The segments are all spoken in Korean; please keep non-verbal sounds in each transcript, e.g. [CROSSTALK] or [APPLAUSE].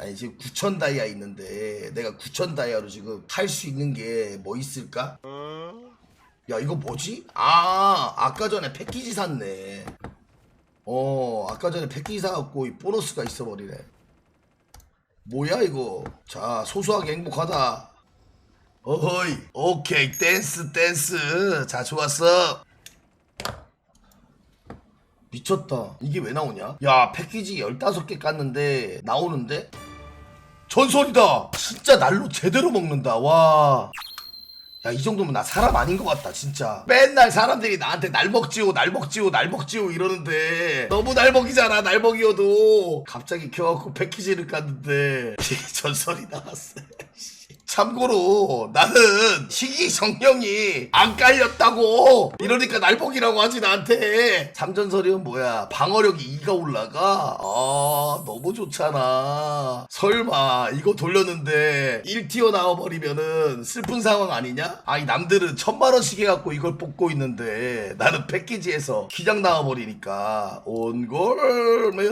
아니 지금 9천 다이아 있는데 내가 9천 다이아로 지금 할수 있는 게 뭐 있을까? 야 이거 뭐지? 아 아까 전에 패키지 샀네. 어 아까 전에 패키지 사갖고 이 보너스가 있어버리네. 뭐야 이거? 자 소소하게 행복하다. 어허이. 오케이 댄스 댄스. 자 좋았어. 미쳤다. 이게 왜 나오냐? 야 패키지 15개 깠는데 나오는데 전설이다 진짜 날로 제대로 먹는다 와 야, 이 정도면 나 사람 아닌 것 같다, 진짜. 맨날 사람들이 나한테 날 먹지요, 날 먹지요, 날 먹지요 이러는데 너무 날 먹이잖아, 날 먹이어도. 갑자기 켜갖고 패키지를 깠는데 [LAUGHS] 전설이 나왔어. 참고로 나는 희귀 정령이 안 깔렸다고. 이러니까 날먹이라고 하지 나한테. 삼전설이면 뭐야? 방어력이 2가 올라가? 아 너무 좋잖아. 설마 이거 돌렸는데 1티어 나와버리면은 슬픈 상황 아니냐? 아이 남들은 천만원씩 해갖고 이걸 뽑고 있는데 나는 패키지에서 기장 나와버리니까 온골메르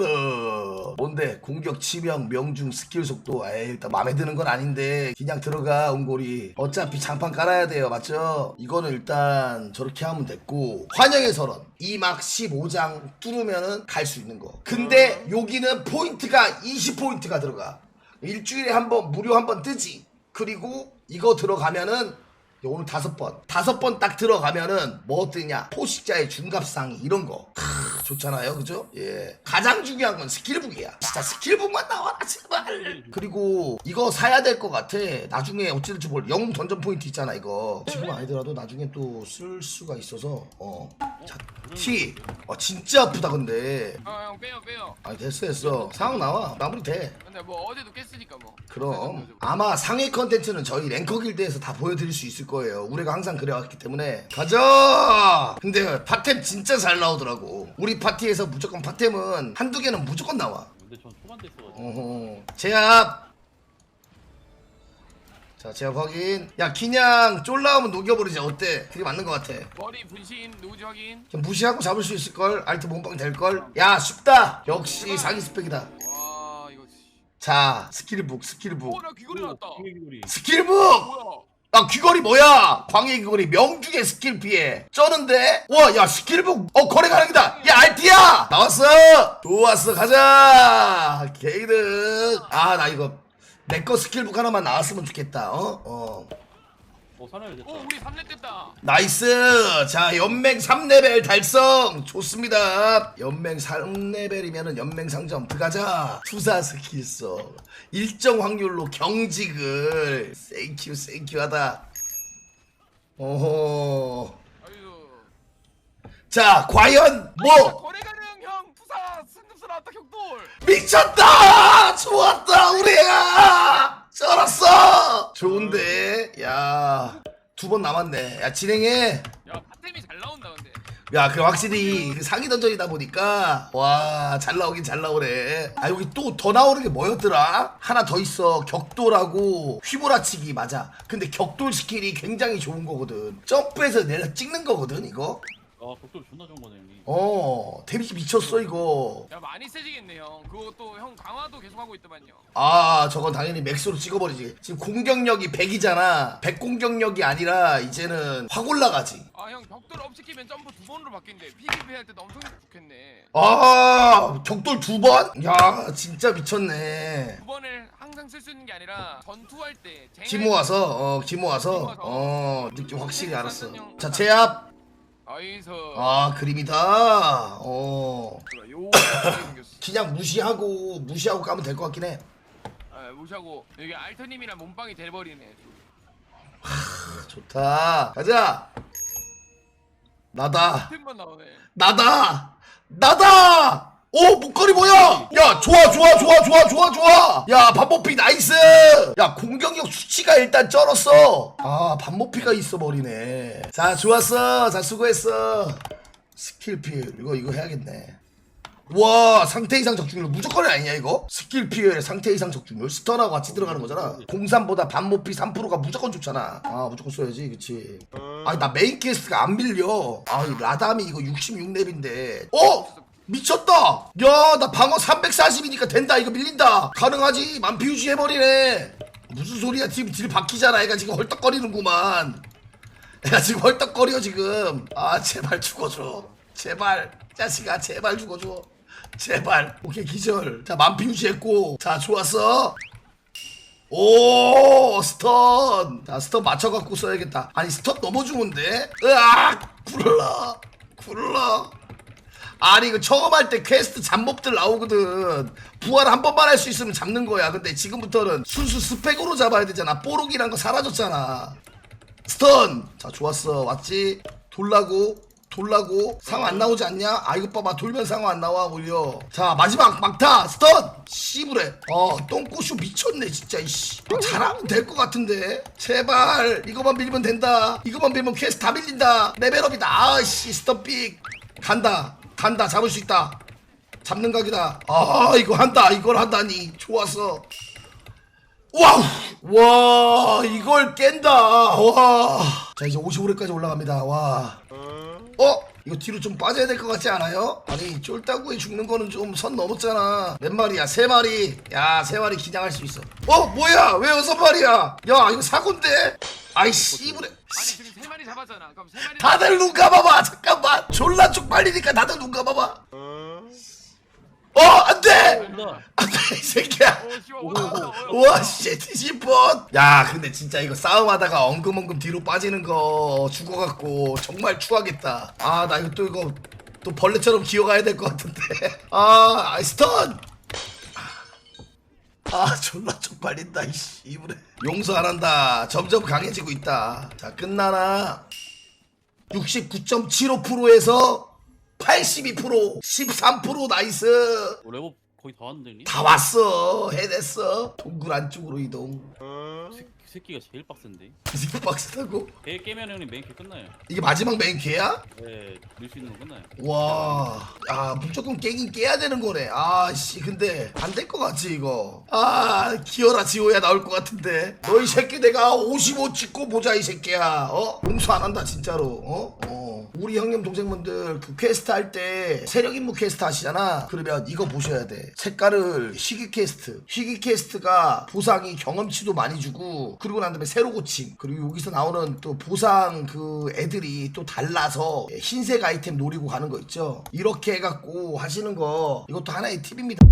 뭔데? 공격 치명 명중 스킬 속도. 에이 일단 마음에 드는 건 아닌데 그냥 들어가 온골이 어차피 장판 깔아야 돼요. 맞죠? 이거는 일단 저렇게 하면 됐고 환영의 설원 2막 15장 뚫으면은 갈 수 있는 거. 근데 여기는 포인트가 20포인트가 들어가. 일주일에 한 번 무료 한 번 뜨지. 그리고 이거 들어가면은 오늘 다섯 번. 다섯 번 딱 들어가면은 뭐 뜨냐? 포식자의 중갑상이 이런 거. 크, 좋잖아요. 그죠? 예. 가장 중요한 건 스킬북이야. 진짜 스킬북만 나와라 제발. 그리고 이거 사야 될 것 같아. 나중에 어찌 될지 몰라 영웅 던전 포인트 있잖아 이거. 지금 아니더라도 나중에 또 쓸 수가 있어서 어자티 어, 진짜 아프다 근데. 아형 빼요 빼요. 아니 됐어 됐어. 상황 나와. 마무리 돼. 근데 뭐 어제도 깼으니까 뭐. 그럼. 아마 상위 컨텐츠는 저희 랭커 길드에서 다 보여드릴 수 있을 거예요. 우리가 항상 그래왔기 때문에. 가자. 근데 파템 진짜 잘 나오더라고. 우리 파티에서 무조건 파템은 한두 개는 무조건 나와. 근데 전 초반대 있어가지고 어허. 제압. 자 제압 확인. 야 그냥 쫄라오면 녹여버리자. 어때? 그게 맞는 것 같아. 머리 분신 누구지 확인 그냥 무시하고 잡을 수 있을 걸. 알트 몸빵 될 걸. 야 쉽다. 역시 사기 스펙이다. 와 이거 자 스킬북 스킬북 어나 귀걸이 귀걸이 스킬북. 뭐야 아 귀걸이 뭐야? 광해 귀걸이 명중의 스킬 피해. 쩌는데? 와 야 스킬북 어 거래 가능이다. 야 알티야! 나왔어! 좋았어 가자! 게이드 아나 이거 내 거 스킬북 하나만 나왔으면 좋겠다 어? 어? 어 사람이 됐다. 어 우리 3렙 됐다. 나이스! 자 연맹 3레벨 달성! 좋습니다. 연맹 3레벨이면은 연맹 상점 들어가자. 투사 스킬 써 일정 확률로 경직을. 땡큐 땡큐 하다. 오호 아유 자 과연 뭐? 거래 가능 형. 투사 승급수 나왔다 격돌. 미쳤다! 좋았다 우리야! 쩔었어! 좋은데? 야 두 번 남았네 야 진행해 야 파템이 잘 나온다 근데 야, 그 확실히 그 상위 던전이다 보니까 와, 잘 나오긴 잘 나오네. 아, 여기 또 더 나오는 게 뭐였더라? 하나 더 있어. 격돌하고 휘몰아치기 맞아. 근데 격돌 스킬이 굉장히 좋은 거거든. 점프해서 내려 찍는 거거든, 이거. 아 격돌 존나 좋은 거네 형님 어, 데미지 미쳤어, 이거. 야 많이 세지겠네 형 그것도 형 강화도 계속 하고 있더만요 아, 저건 당연히 맥스로 찍어버리지. 지금 공격력이 100이잖아. 100 공격력이 아니라 이제는 확 올라가지. 아형 격돌 업 시키면 점프 두 번으로 바뀐대 PVP 할 때도 엄청 좋겠네 아, 격돌 두 번? 야, 진짜 미쳤네. 두 번을 항상 쓸 수 있는 게 아니라 전투할 때 쟁을- 기모 와서 어 기모 와서 어 느낌 확실히 알았어 자 제압 아이서. 아 그림이다? 어. 요 생겼어 그냥 무시하고 무시하고 가면 될 것 같긴 해. 아, 무시하고. 여기 알터님이랑 몸빵이 돼버리네. 좋다. 가자! 나다. 나오네. 나다! 나다 오 목걸이 뭐야? 야 좋아 좋아 좋아 좋아 좋아 좋아. 야 반모피 나이스. 야 공격력 수치가 일단 쩔었어. 아 반모피가 있어 버리네. 자 좋았어. 자 수고했어. 스킬필 이거 이거 해야겠네. 와 상태 이상 적중률. 무조건이 아니냐 이거? 스킬 피해 상태 이상 적중률. 스턴하고 같이 들어가는 거잖아. 공산보다 반모피 3%가 무조건 좋잖아. 아 무조건 써야지 그치? 아니 나 메인 퀘스트가 안 밀려. 아이 라담이 이거 66렙인데. 어? 미쳤다! 야 나 방어 340이니까 된다. 이거 밀린다. 가능하지? 만피우지 해버리네. 무슨 소리야? 지금 딜 바뀌잖아. 애가 지금 헐떡거리는구만. 애가 지금 헐떡거려 지금. 아 제발 죽어줘. 제발. 자식아 제발 죽어줘. 제발. 오케이 기절. 자 만피우지 했고. 자 좋았어. 오 스턴. 자 스턴 맞춰갖고 써야겠다. 아니 스턴 너무 좋은데? 으악! 굴러 굴러 아니 이거 처음 할 때 퀘스트 잡몹들 나오거든. 부활 한 번만 할 수 있으면 잡는 거야. 근데 지금부터는 순수 스펙으로 잡아야 되잖아. 뽀록이란 거 사라졌잖아. 스턴! 자 좋았어. 왔지? 돌라고 돌라고. 상어 안 나오지 않냐? 아 이거 봐봐. 돌면 상어 안 나와 오히려. 자 마지막 막타! 스턴! 씨부래 어 똥꼬쇼 미쳤네 진짜 이씨. 아, 잘하면 될 것 같은데. 제발 이거만 밀면 된다. 이거만 밀면 퀘스트 다 밀린다. 레벨업이다 아씨. 스턴 삑. 간다 간다 잡을 수 있다. 잡는 각이다. 아 이거 한다 이걸 한다니 좋았어. 와우! 와 이걸 깬다. 와자 이제 55회까지 올라갑니다. 와. 어? 이거 뒤로 좀 빠져야 될 것 같지 않아요? 아니 쫄따구에 죽는 거는 좀 선 넘었잖아. 몇 마리야? 세 마리. 야 세 마리 기장할 수 있어. 어 뭐야? 왜 여섯 마리야? 야 이거 사고인데? 아이 지금 세 마리 잡았잖아. 그럼 세 마리. 다들 눈 감아봐. 잠깐만. 졸라 쪽팔리니까 다들 눈 감아봐. 어? 안돼! 온다. 안돼 이 새끼야. 오 씨발 올라왔다. 우와 씨 뒤집어. 야 근데 진짜 이거 싸움하다가 엉금엉금 뒤로 빠지는 거 죽어갖고 정말 추하겠다. 아 나 이거 또 이거 또 벌레처럼 기어가야 될 것 같은데. 아 아이, 스턴 아 졸라 쪽팔린다 이씨 이불에. 용서 안 한다. 점점 강해지고 있다. 자 끝나나? 69.75%에서 82% 13% 나이스. 어, 레버 거의 다 왔는데 형님? 다 왔어. 해냈어. 동굴 안쪽으로 이동. 새, 그 새끼가 제일 빡센데. 이거 박스다고 개 깨면 형님 메인킬 끝나요. 이게 마지막 메인 기회야? 네, 넣을 수 있는 거 끝나요. 와, 아 무조건 깨긴 깨야 되는 거네. 아씨, 근데 안 될 것 같지 이거. 아, 기어라 지호야 나올 것 같은데. 너 이 새끼 내가 55 찍고 보자 이 새끼야. 어? 용서 안 한다 진짜로. 어? 어. 우리 형님 동생분들 그 퀘스트 할 때 세력 임무 퀘스트 하시잖아. 그러면 이거 보셔야 돼. 색깔을 희귀 퀘스트. 희귀 퀘스트가 보상이 경험치도 많이 주고 그리고 난 다음에 새로 고침. 그리고 여기서 나오는 또 보상 그 애들이 또 달라서 흰색 아이템 노리고 가는 거 있죠. 이렇게 해갖고 하시는 거 이것도 하나의 팁입니다.